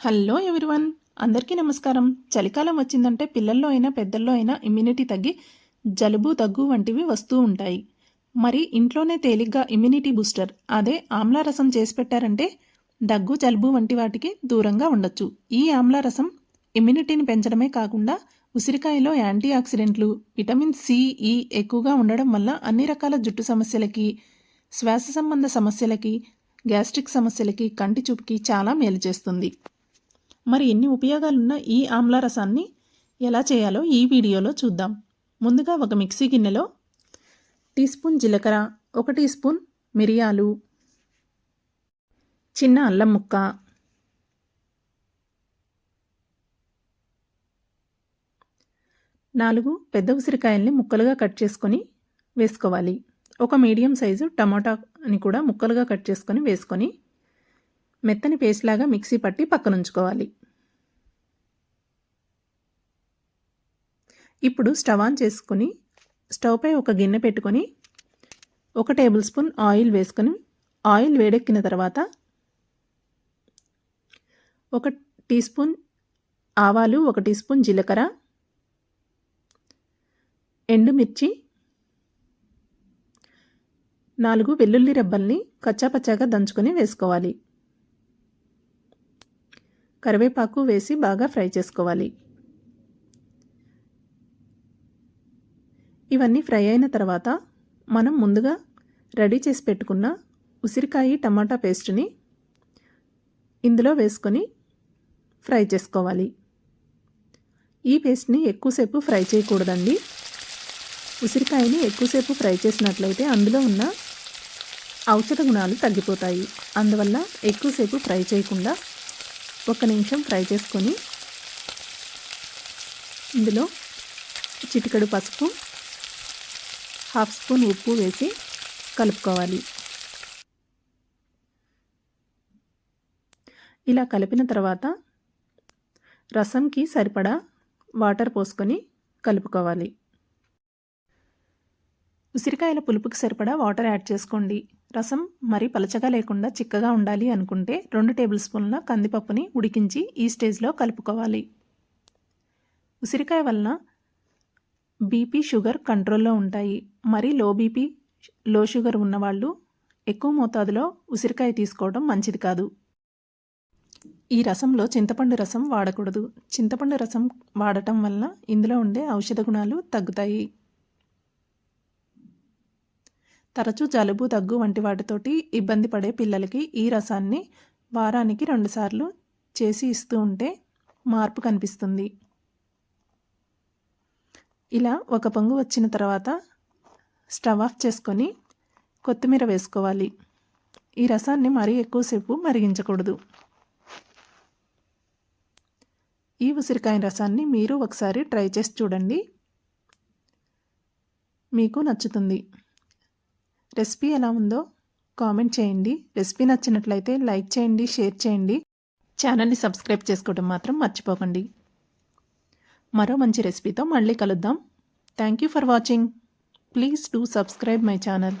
Hello everyone. అందరికీ నమస్కారం. చలికాలం వచ్చిందంటే పిల్లల్లో అయినా పెద్దల్లో అయినా ఇమ్యూనిటీ తగ్గి జలుబు దగ్గు వంటివి వస్తూ ఉంటాయి. మరి ఇంట్లోనే తేలిగ్గా ఇమ్యూనిటీ బూస్టర్ అదే ఆమ్లా రసం చేసి పెట్టారంటే దగ్గు జలుబు వంటి వాటికి దూరంగా ఉండొచ్చు. ఈ ఆమ్లా రసం ఇమ్యూనిటీని పెంచడమే కాకుండా ఉసిరికాయలో యాంటీ ఆక్సిడెంట్లు విటమిన్ సిఈ e ఎక్కువగా ఉండడం వల్ల అన్ని రకాల జుట్టు సమస్యలకి శ్వాస సంబంధ సమస్యలకి గ్యాస్ట్రిక్ సమస్యలకి కంటి చూపుకి చాలా మేలు చేస్తుంది. మరి ఎన్ని ఉపయోగాలున్న ఈ ఆమ్ల రసాన్ని ఎలా చేయాలో ఈ వీడియోలో చూద్దాం. ముందుగా ఒక మిక్సీ గిన్నెలో టీ స్పూన్ జీలకర్ర ఒక టీ స్పూన్ మిరియాలు చిన్న అల్లం ముక్క నాలుగు పెద్ద ఉసిరికాయల్ని ముక్కలుగా కట్ చేసుకొని వేసుకోవాలి. ఒక మీడియం సైజు టమాటాని కూడా ముక్కలుగా కట్ చేసుకొని వేసుకొని మెత్తని పేస్ట్ లాగా మిక్సీ పట్టి పక్కనుంచుకోవాలి. ఇప్పుడు స్టవ్ ఆన్ చేసుకొని స్టవ్పై ఒక గిన్నె పెట్టుకొని ఒక టేబుల్ స్పూన్ ఆయిల్ వేసుకొని ఆయిల్ వేడెక్కిన తర్వాత ఒక టీ స్పూన్ ఆవాలు ఒక టీ స్పూన్ జీలకర్ర ఎండుమిర్చి నాలుగు వెల్లుల్లి రెబ్బల్ని కచ్చాపచ్చాగా దంచుకొని వేసుకోవాలి. కరివేపాకు వేసి బాగా ఫ్రై చేసుకోవాలి. ఇవన్నీ ఫ్రై అయిన తర్వాత మనం ముందుగా రెడీ చేసి పెట్టుకున్న ఉసిరికాయ టమాటా పేస్ట్ని ఇందులో వేసుకొని ఫ్రై చేసుకోవాలి. ఈ పేస్ట్ని ఎక్కువసేపు ఫ్రై చేయకూడదండి. ఉసిరికాయని ఎక్కువసేపు ఫ్రై చేసినట్లయితే అందులో ఉన్న ఔషధ గుణాలు తగ్గిపోతాయి. అందువల్ల ఎక్కువసేపు ఫ్రై చేయకుండా ఒక నిమిషం ఫ్రై చేసుకొని ఇందులో చిటికడు పసుపు హాఫ్ స్పూన్ ఉప్పు వేసి కలుపుకోవాలి. ఇలా కలిపిన తర్వాత రసంకి సరిపడా వాటర్ పోసుకొని కలుపుకోవాలి. ఉసిరికాయల పులుపుకి సరిపడా వాటర్ యాడ్ చేసుకోండి. రసం మరి పలచగా లేకుండా చిక్కగా ఉండాలి అనుకుంటే రెండు టేబుల్ స్పూన్ల కందిపప్పుని ఉడికించి ఈ స్టేజ్లో కలుపుకోవాలి. ఉసిరికాయ వలన బీపీ షుగర్ కంట్రోల్లో ఉంటాయి. మరి లో బీపీ లో షుగర్ ఉన్నవాళ్ళు ఎక్కువ మోతాదులో ఉసిరికాయ తీసుకోవడం మంచిది కాదు. ఈ రసంలో చింతపండు రసం వాడకూడదు. చింతపండు రసం వాడటం వలన ఇందులో ఉండే ఔషధ గుణాలు తగ్గుతాయి. తరచూ జలుబు దగ్గు వంటి వాటితోటి ఇబ్బంది పడే పిల్లలకి ఈ రసాన్ని వారానికి రెండుసార్లు చేసి ఇస్తూ ఉంటే మార్పు కనిపిస్తుంది. ఇలా ఒక పొంగు వచ్చిన తర్వాత స్టవ్ ఆఫ్ చేసుకొని కొత్తిమీర వేసుకోవాలి. ఈ రసాన్ని మరీ ఎక్కువసేపు మరిగించకూడదు. ఈ ఉసిరికాయ రసాన్ని మీరు ఒకసారి ట్రై చేసి చూడండి. మీకు నచ్చుతుంది. రెసిపీ ఎలా ఉందో కామెంట్ చేయండి. రెసిపీ నచ్చినట్లయితే లైక్ చేయండి షేర్ చేయండి. ఛానల్ని సబ్స్క్రైబ్ చేసుకోవడం మాత్రం మర్చిపోకండి. మరో మంచి రెసిపీతో మళ్ళీ కలుద్దాం. Thank you for watching please do subscribe my channel